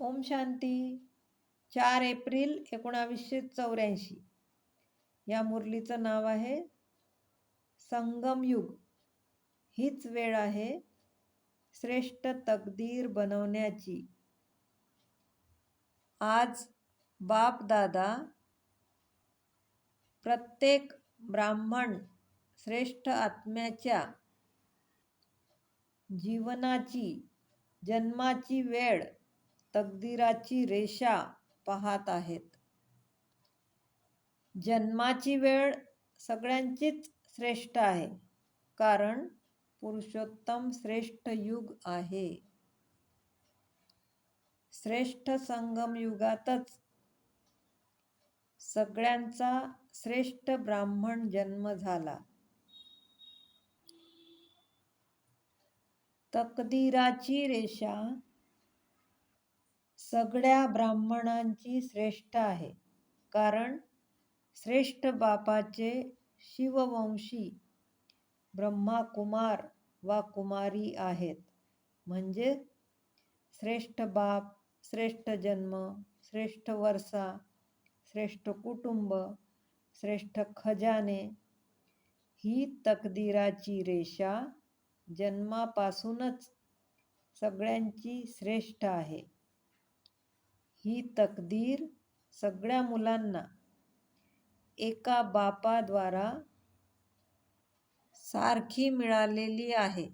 ओम शांती. चार एप्रिल एकोणावीसशे चौऱ्याऐंशी. या मुरलीचं नाव आहे संगमयुग हीच वेळ आहे श्रेष्ठ तकदीर बनवण्याची. आज बाप दादा प्रत्येक ब्राह्मण श्रेष्ठ आत्म्याच्या जीवनाची जन्माची वेळ तकदीराची रेषा पाहत आहेत. जन्माची वेळ सगळ्यांचीच श्रेष्ठ आहे कारण पुरुषोत्तम श्रेष्ठ युग आहे. श्रेष्ठ संगम युगातच सगळ्यांचा श्रेष्ठ ब्राह्मण जन्म झाला. तकदीराची रेषा सगळ्या ब्राह्मणांची श्रेष्ठ आहे. कारण श्रेष्ठ बापाचे शिववंशी ब्रह्मा कुमार वा कुमारी आहेत. म्हणजे श्रेष्ठ बाप श्रेष्ठ जन्म श्रेष्ठ वर्षा श्रेष्ठ कुटुंब श्रेष्ठ खजाने ही तकदीराची रेषा जन्मापासूनच सगळ्यांची श्रेष्ठ आहे. ही तकदीर सगळ्या मुलांना एका बापाद्वारा सारखी मिळालेली आहे.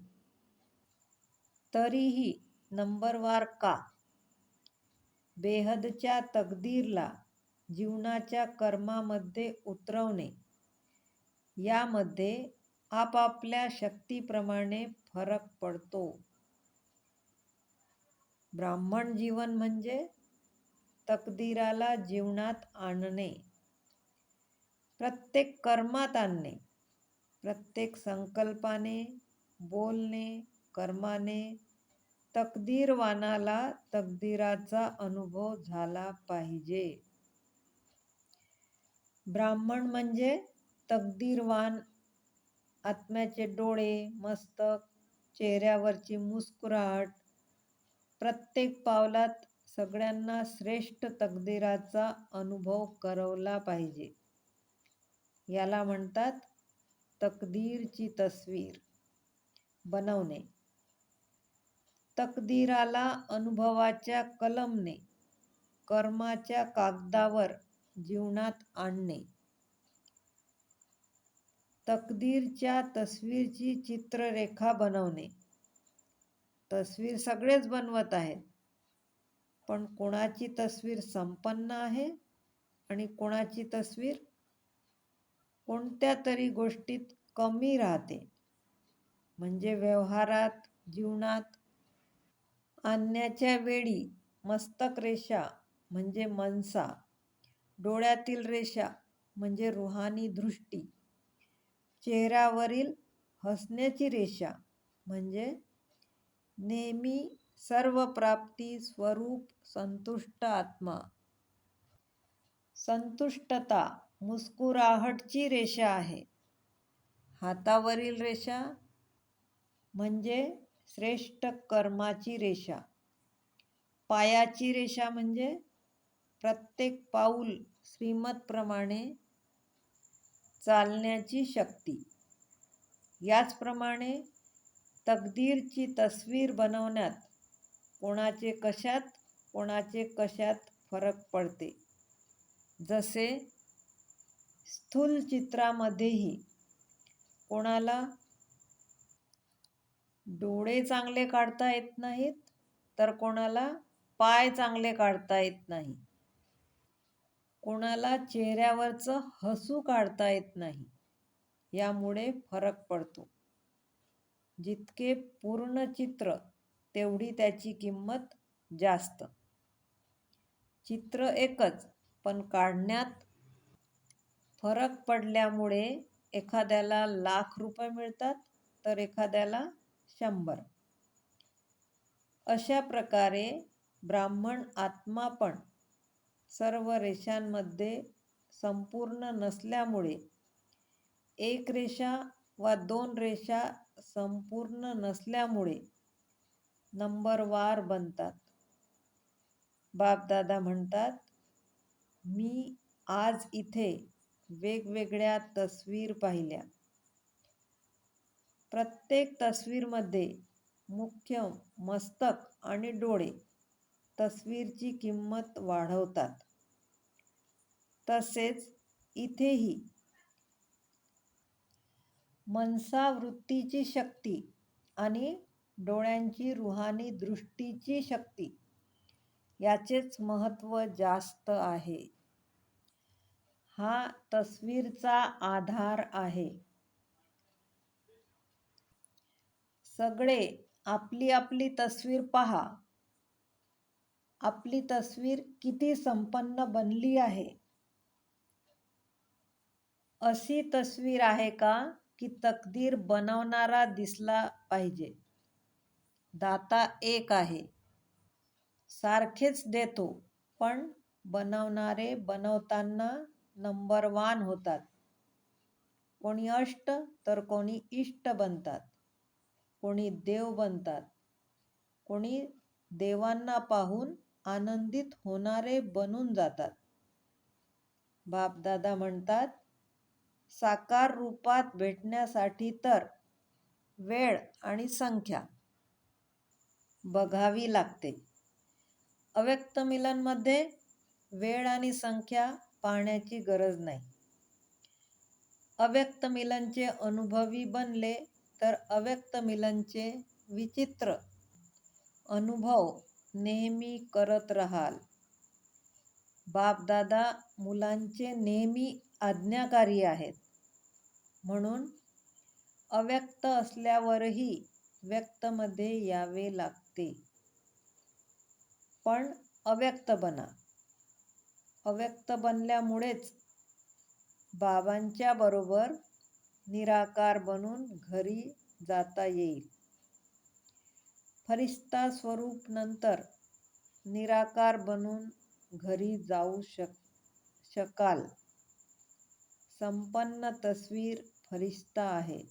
तरीही नंबरवार का? बेहदच्या तकदीरला जीवनाच्या कर्मामध्ये उतरवणे यामध्ये आपापल्या शक्तीप्रमाणे फरक पडतो. ब्राह्मण जीवन म्हणजे तकदीराला जीवनात आणणे. प्रत्येक कर्मात आणणे. प्रत्येक संकल्पाने बोलणे कर्माने तकदीरवानाला तकदीराचा अनुभव झाला पाहिजे. ब्राह्मण म्हणजे तकदीरवान. आत्म्याचे डोळे मस्तक चेहऱ्यावरची मुस्कुराहट प्रत्येक पावलात सगळ्यांना श्रेष्ठ तकदीराचा अनुभव करवला पाहिजे. याला म्हणतात तकदीरची तस्वीर. बनवणे. तकदीराला अनुभवाच्या कलमने कर्माच्या कागदावर जीवनात आणणे. तकदीरच्या तस्वीरची चित्ररेखा बनवणे. तस्वीर सगळेच बनवत आहेत. पण कोणाची तस्वीर संपन्न आहे आणि कोणाची तस्वीर कोणत्या तरी गोष्टीत कमी राहते. म्हणजे व्यवहारात जीवनात आणण्याच्या वेळी मस्तक रेषा म्हणजे मनसा डोळ्यातील रेषा म्हणजे रुहानी दृष्टी चेहऱ्यावरील हसण्याची रेषा म्हणजे नेहमी सर्व प्राप्ती स्वरूप संतुष्ट आत्मा. संतुष्टता मुस्कुराहटची रेषा आहे. हातावरील रेषा म्हणजे श्रेष्ठ कर्माची रेषा. पायाची रेषा म्हणजे प्रत्येक पाऊल श्रीमतप्रमाणे चालण्याची शक्ती. याचप्रमाणे तकदीरची तस्वीर बनवण्यात कोणाचे कशात कोणाचे कशात फरक पडते. जसे स्थूल चित्रामध्येही कोणाला डोळे चांगले काढता येत नाहीत तर कोणाला पाय चांगले काढता येत नाही. कोणाला चेहऱ्यावरचं हसू काढता येत नाही यामुळे फरक पडतो. जितके पूर्ण चित्र तेवढी त्याची किंमत जास्त. चित्र एकच पण काढण्यात फरक पडल्यामुळे एखाद्याला लाख रुपये मिळतात तर एखाद्याला शंभर. अशा प्रकारे ब्राह्मण आत्मा पण सर्व रेषांमध्ये संपूर्ण नसल्यामुळे एक रेषा वा दोन रेषा संपूर्ण नसल्यामुळे नंबरवार बनतात. बापदादा म्हणतात मी आज इथे वेगवेगळ्या तस्वीर पाहिल्या. प्रत्येक तस्वीरमध्ये मुख्य मस्तक आणि डोळे तस्वीरची किंमत वाढवतात. तसेच इथेही मनसावृत्तीची शक्ती आणि डोळ्यांची रुहानी दृष्टीची शक्ती. याचेच महत्त्व जास्त आहे. हा तस्वीरचा आधार आहे. सगळे आपली आपली तस्वीर पहा. आपली तस्वीर किती संपन्न बनली आहे? अशी तस्वीर आहे का की तकदीर बनवणारा दिसला पाहिजे? दाता एक आहे. सारखेच देतो पण बनवणारे बनवताना नंबर वान होतात. कोणी अष्ट तर कोणी इष्ट बनतात. कोणी देव बनतात. कोणी देवांना पाहून आनंदित होणारे बनून जातात. बापदादा म्हणतात साकार रूपात भेटण्यासाठी तर वेळ आणि संख्या. बघावी लागते. अव्यक्त मिलनमध्ये वेळ आणि संख्या पाहण्याची गरज नाही. अव्यक्त मिलनचे अनुभवी बनले तर अव्यक्त मिलनचे विचित्र अनुभव नेहमी करत राहाल. बापदादा मुलांचे नेहमी आज्ञाकारी आहेत. म्हणून अव्यक्त असल्यावरही व्यक्तमध्ये यावे लागते. पण अव्यक्त बना. अव्यक्त बनल्यामुळेच बाबांच्या बरोबर निराकार बनून घरी जाता येईल. फरिश्ता स्वरूप नंतर निराकार बनून घरी जाऊ शक शकाल. संपन्न तस्वीर फरिश्ता आहे.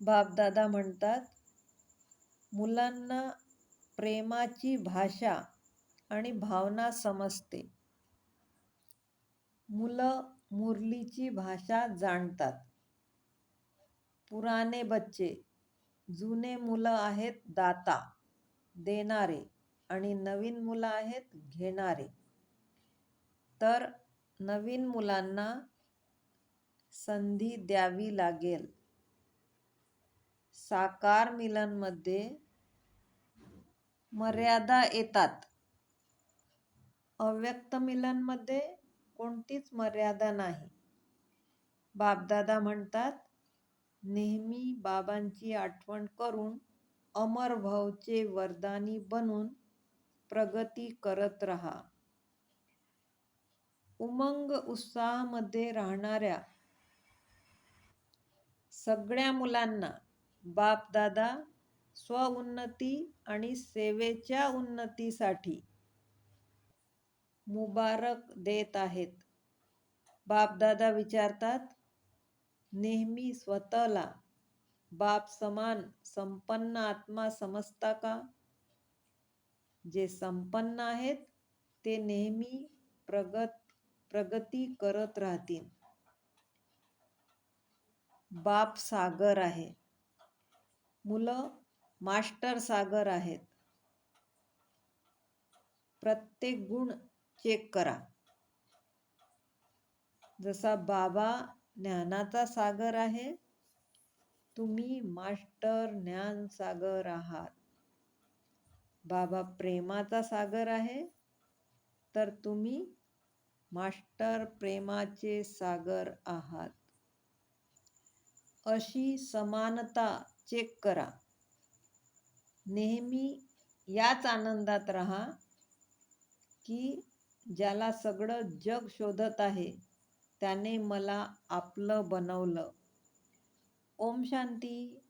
बापदादा म्हणतात मुलांना प्रेमाची भाषा आणि भावना समजते. मुलं मुरलीची भाषा जाणतात. पुराणे बच्चे जुने मुलं आहेत दाता देणारे आणि नवीन मुलं आहेत घेणारे. तर नवीन मुलांना संधी द्यावी लागेल. साकार मिलनमध्ये मर्यादा येतात. अव्यक्त मिलनमध्ये कोणतीच मर्यादा नाही. बापदादा म्हणतात नेहमी बाबांची आठवण करून अमर भाऊचे वरदानी बनून प्रगती करत राहा. उमंग उत्साहामध्ये राहणाऱ्या सगळ्या मुलांना बापदादा स्वउन्नती आणि सेवेच्या उन्नतीसाठी मुबारक देत आहेत. बापदादा विचारतात नेहमी स्वतःला बाप समान संपन्न आत्मा समजता का? जे संपन्न आहेत ते नेहमी प्रगत प्रगती करत राहतील. बाप सागर आहे. मुलं मास्टर सागर आहेत. प्रत्येक गुण चेक करा. जसा बाबा ज्ञानाचा सागर आहे तुम्ही मास्टर ज्ञान सागर आहात. बाबा प्रेमाचा सागर आहे तर तुम्ही मास्टर प्रेमाचे सागर आहात. अशी समानता चेक करा. नेहमी याच आनंदात राहा की ज्याला सगळं जग शोधत आहे त्याने मला आपलं बनवलं. ओम शांती.